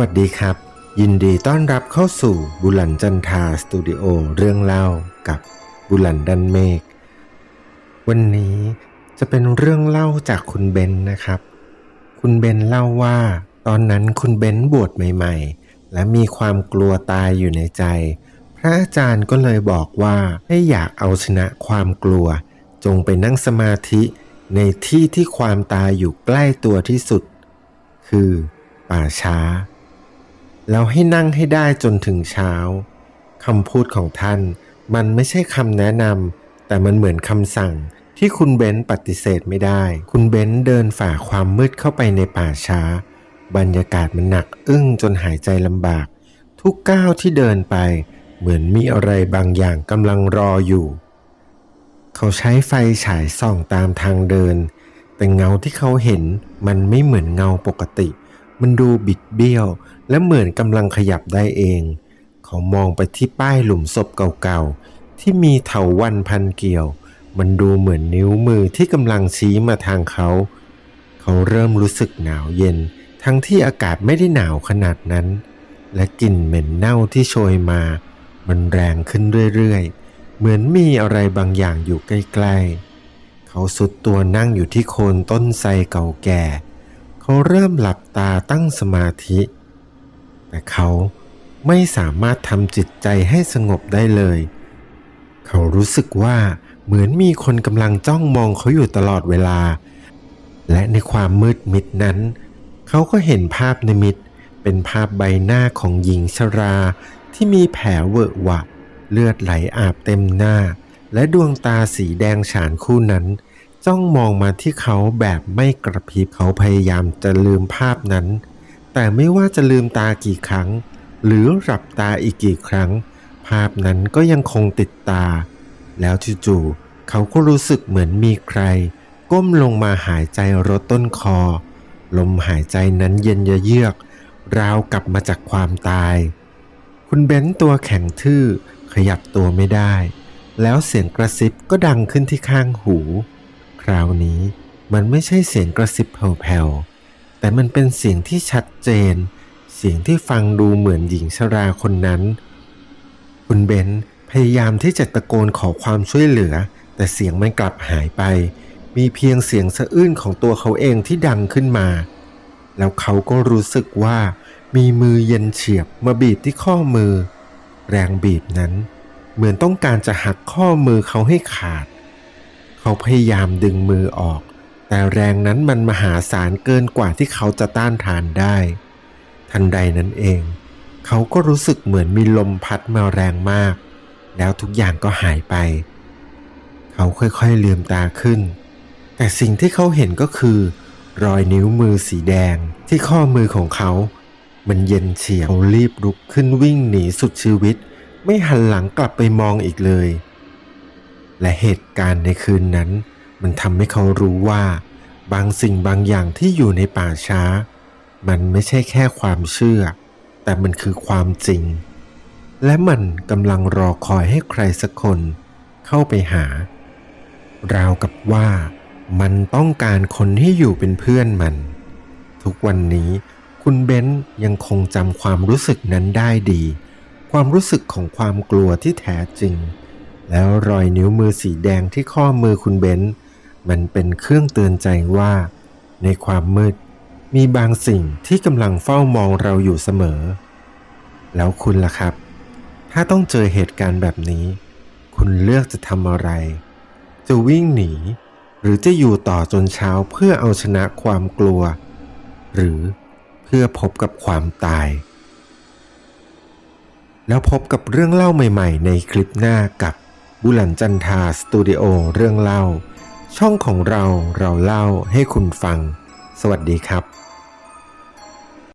วัสดีครับ ยินดีต้อนรับเข้าสู่บุหลันจันทาสตูดิโอเรื่องเล่ากับบุหลันดันเมฆวันนี้จะเป็นเรื่องเล่าจากคุณเบนนะครับ คุณเบนเล่าว่า ตอนนั้นคุณเบนบวชใหม่ ๆ และมีความกลัวตายอยู่ในใจ พระอาจารย์ก็เลยบอกว่าให้อยากเอาชนะความกลัว จงไปนั่งสมาธิในที่ที่ความตายอยู่ใกล้ตัวที่สุด คือป่าช้า แล้วให้นั่งให้ได้จนถึงเช้าคำพูดของท่านมันไม่ใช่คำแนะนำแต่มันเหมือนคำสั่งที่คุณเบนซ์ปฏิเสธไม่ได้ คุณเบนซ์เดินฝ่าความมืดเข้าไปในป่าช้า บรรยากาศมันหนักอึ้งจนหายใจลำบาก ทุกก้าวที่เดินไป เหมือนมีอะไรบางอย่างกำลังรออยู่ เขาใช้ไฟฉายส่องตามทางเดิน แต่เงาที่เขาเห็นมันไม่เหมือนเงาปกติ มันดูบิดเบี้ยว และเหมือนกำลังขยับได้เอง เขามองไปที่ป้ายหลุมศพเก่าๆ ที่มีเถาวันพันเกี่ยว มันดูเหมือนนิ้วมือที่กำลังชี้มาทางเขา เขาเริ่มรู้สึกหนาวเย็น ทั้งที่อากาศไม่ได้หนาวขนาดนั้น และกลิ่นเหม็นเน่าที่โชยมา มันแรงขึ้นเรื่อยๆ เหมือนมีอะไรบางอย่างอยู่ใกล้ๆ เขาสุดตัวนั่งอยู่ที่โคนต้นไทรเก่าแก่ เขาเริ่มหลับตาตั้งสมาธิ แต่เขาไม่สามารถทำจิตใจให้สงบได้เลย เขารู้สึกว่าเหมือนมีคนกำลังจ้องมองเขาอยู่ตลอดเวลา และในความมืดมิดนั้น เขาก็เห็นภาพนิมิตเป็นภาพใบหน้าของหญิงชราที่มีแผลเวอะหวะ เลือดไหลอาบเต็มหน้า และดวงตาสีแดงฉานคู่นั้น จ้องมองมาที่เขาแบบไม่กระพริบเขาพยายามจะลืมภาพนั้น แต่ไม่ว่าจะลืมตากี่ครั้ง หรือหลับตาอีกกี่ครั้ง ภาพนั้นก็ยังคงติดตา แล้วจู่ๆเขาก็รู้สึกเหมือนมีใคร ก้มลงมาหายใจรดต้นคอ ลมหายใจนั้นเย็นเยือกราวกลับมาจากความตาย คุณเบนตัวแข็งทื่อขยับตัวไม่ได้ แล้วเสียงกระซิบก็ดังขึ้นที่ข้างหู ราวนี้ มันไม่ใช่เสียงกระซิบแผ่วๆ แต่มันเป็นเสียงที่ชัดเจน เสียงที่ฟังดูเหมือนหญิงชราคนนั้น คุณเบนพยายามที่จะตะโกนขอความช่วยเหลือ แต่เสียงมันกลับหายไป มีเพียงเสียงสะอื้นของตัวเขาเองที่ดังขึ้นมา แล้วเขาก็รู้สึกว่า มีมือเย็นเฉียบมาบีบที่ข้อมือ แรงบีบนั้น เหมือนต้องการจะหักข้อมือเขาให้ขาด เขาพยายามดึงมือออก แต่แรงนั้นมันมหาศาลเกินกว่าที่เขาจะต้านทานได้ ทันใดนั้นเอง เขาก็รู้สึกเหมือนมีลมพัดมาแรงมาก แล้วทุกอย่างก็หายไป เขาค่อยๆลืมตาขึ้น แต่สิ่งที่เขาเห็นก็คือ รอยนิ้วมือสีแดงที่ข้อมือของเขามันเย็นเฉียบเขารีบลุกขึ้นวิ่งหนีสุดชีวิต ไม่หันหลังกลับไปมองอีกเลย และเหตุการณ์ในคืนนั้น มันทำให้เขารู้ว่า บางสิ่งบางอย่างที่อยู่ในป่าช้า มันไม่ใช่แค่ความเชื่อ แต่มันคือความจริง และมันกำลังรอคอยให้ใครสักคนเข้าไปหา ราวกับว่ามันต้องการคนที่อยู่เป็นเพื่อนมัน ทุกวันนี้คุณเบนซ์ยังคงจำความรู้สึกนั้นได้ดี ความรู้สึกของความกลัวที่แท้จริง แล้วรอยนิ้วมือสีแดงที่ข้อมือคุณเบนซ์มันเป็นเครื่องเตือนใจว่า ในความมืด มีบางสิ่งที่กำลังเฝ้ามองเราอยู่เสมอ แล้วคุณล่ะครับ ถ้าต้องเจอเหตุการณ์แบบนี้ คุณเลือกจะทำอะไร จะวิ่งหนี หรือจะอยู่ต่อจนเช้าเพื่อเอาชนะความกลัว หรือเพื่อพบกับความตาย แล้วพบกับเรื่องเล่าใหม่ ๆ ในคลิปหน้ากับ บุหลันจันทาสตูดิโอเรื่องเล่า ช่องของเราเราเล่าให้คุณฟัง สวัสดีครับ